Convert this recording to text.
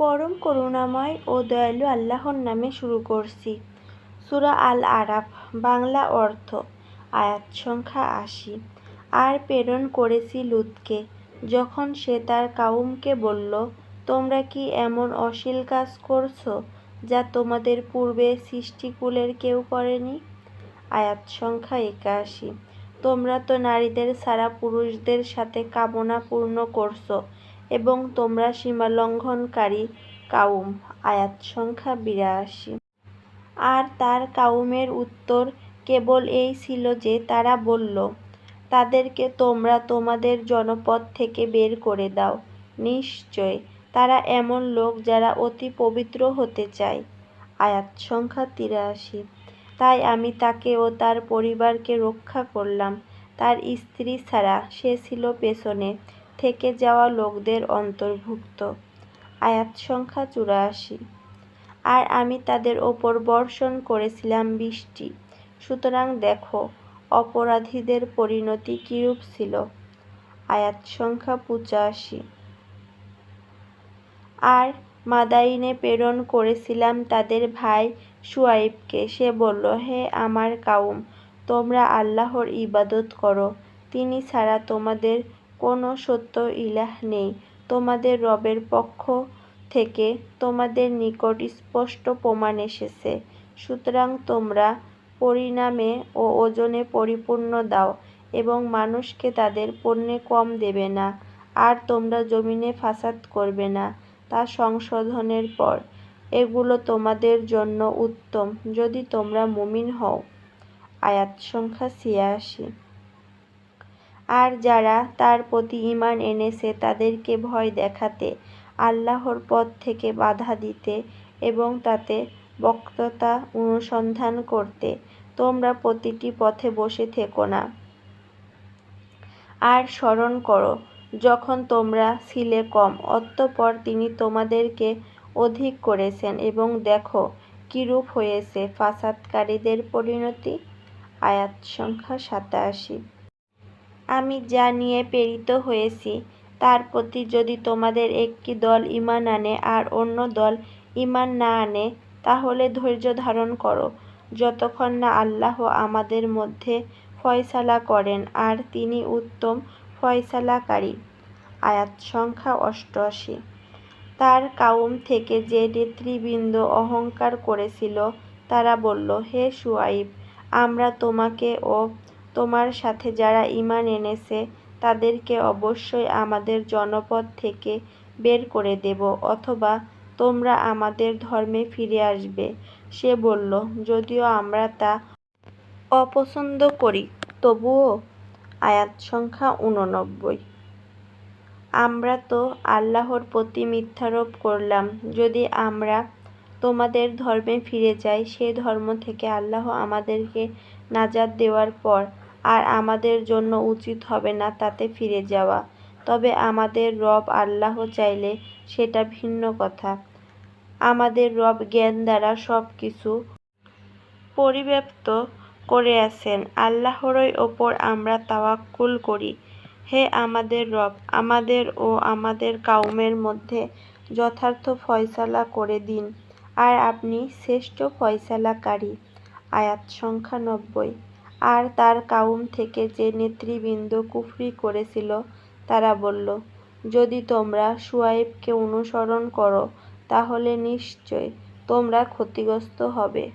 পরম করুণাময় ও দয়ালু আল্লাহর নামে শুরু করছি। সুরা আল আরাফ বাংলা অর্থ, আয়াত সংখ্যা আশি। আর প্রেরণ করেছি লুতকে যখন সে তার কাউমকে বলল, তোমরা কি এমন অশ্লীল কাজ করছ, যা তোমাদের পূর্বে সৃষ্টিকুলের কেউ করেনি? আয়াত সংখ্যা একাশি। তোমরা তো নারীদের ছাড়া পুরুষদের সাথে কামনা পূর্ণ করছ এবং তোমরা সীমালঙ্ঘনকারী কাউম, আয়াত সংখ্যা বিরাশি। আর তার কাউমের উত্তর কেবল এই ছিল যে তারা বলল, তাদেরকে তোমরা তোমাদের জনপদ থেকে বের করে দাও। নিশ্চয় তারা এমন লোক যারা অতি পবিত্র হতে চায়। আয়াত সংখ্যা তিরাশি। তাই আমি তাকে ও তার পরিবারকে রক্ষা করলাম। তার স্ত্রী ছাড়া সে ছিল পেছনে। থেকে যাওয়া লোকদের অন্তর্ভুক্ত। আয়াত সংখ্যা চুরাশি। আর আমি তাদের ওপর বর্ষণ করেছিলাম বৃষ্টি। সুতরাং দেখো, অপরাধীদের পরিণতি কিরূপ ছিল? আয়াত সংখ্যা পঁচাশি। আর মাদাইনে প্রেরণ করেছিলাম তাদের ভাই সুয়াইবকে সে বলল, হে আমার কাউম, তোমরা আল্লাহর ইবাদত করো। তিনি ছাড়া তোমাদের কোনো সত্য ইলাহ নেই। তোমাদের রবের পক্ষ থেকে তোমাদের নিকট স্পষ্ট প্রমাণ এসেছে। সুতরাং তোমরা পরিণামে ও ওজনে পরিপূর্ণ দাও এবং মানুষকে তাদের পণ্যে কম দেবে না, আর তোমরা জমিনে ফাসাদ করবে না, তা সংশোধনের পর। এগুলো তোমাদের জন্য উত্তম, যদি তোমরা মুমিন হও। আয়াত সংখ্যা ছিয়াশি। আর যারা তার প্রতি ঈমান এনেছে তাদেরকে ভয় দেখাতে, আল্লাহর পথ থেকে বাধা দিতে এবং তাতে বক্ততা অনুসন্ধান করতে। তোমরা প্রতিটি পথে বসে থেকো না। আর স্মরণ করো, যখন তোমরা ছিলে কম, অতঃপর তিনি তোমাদেরকে অধিক করেছেন এবং দেখো কিরূপ হয়েছে ফাসাদকারীদের পরিণতি। আয়াত সংখ্যা সাতাশি। আমি যা নিয়ে প্রেরিত হয়েছি, তার প্রতি যদি তোমাদের একটি দল ঈমান আনে আর অন্য দল ঈমান না আনে, তাহলে ধৈর্য ধারণ করো। যতক্ষণ না আল্লাহ আমাদের মধ্যে ফয়সালা করেন আর তিনি উত্তম ফয়সালাকারী। আয়াত সংখ্যা অষ্টআশি। তার কাউম থেকে যে নেতৃবৃন্দ অহংকার করেছিল, তারা বলল, হে সুয়াইব, আমরা তোমাকে ও তোমার সাথে যারা ঈমান এনেছে, তাদেরকে অবশ্যই আমাদের জনপদ থেকে বের করে দেব, অথবা তোমরা আমাদের ধর্মে ফিরে আসবে। সে বলল, যদিও আমরা তা অপছন্দ করি, তবুও আয়াত সংখ্যা উননব্বই আমরা তো আল্লাহর প্রতি মিথ্যারোপ করলাম, যদি আমরা তোমাদের ধর্মে ফিরে যাই, সে ধর্ম থেকে আল্লাহ আমাদেরকে নাজাত দেওয়ার পর আর আমাদের জন্য উচিত হবে না তাতে ফিরে যাওয়া। তবে আমাদের রব আল্লাহ চাইলে সেটা ভিন্ন কথা। আমাদের রব জ্ঞান দ্বারা সব কিছু পরিব্যাপ্ত করে আছেন। আল্লাহরই ওপর আমরা তাওয়াক্কুল করি। হে আমাদের রব, আমাদের ও আমাদের কাউমের মধ্যে যথার্থ ফয়সালা করে দিন। আর আপনি শ্রেষ্ঠ ফয়সালাকারী। আয়াত সংখ্যা নব্বই। আর তার কাউম থেকে যে নেতৃবৃন্দ কুফরি করেছিল, তারা বলল, যদি তোমরা সুয়াইবকে অনুসরণ করো, তাহলে নিশ্চয় তোমরা ক্ষতিগ্রস্ত হবে।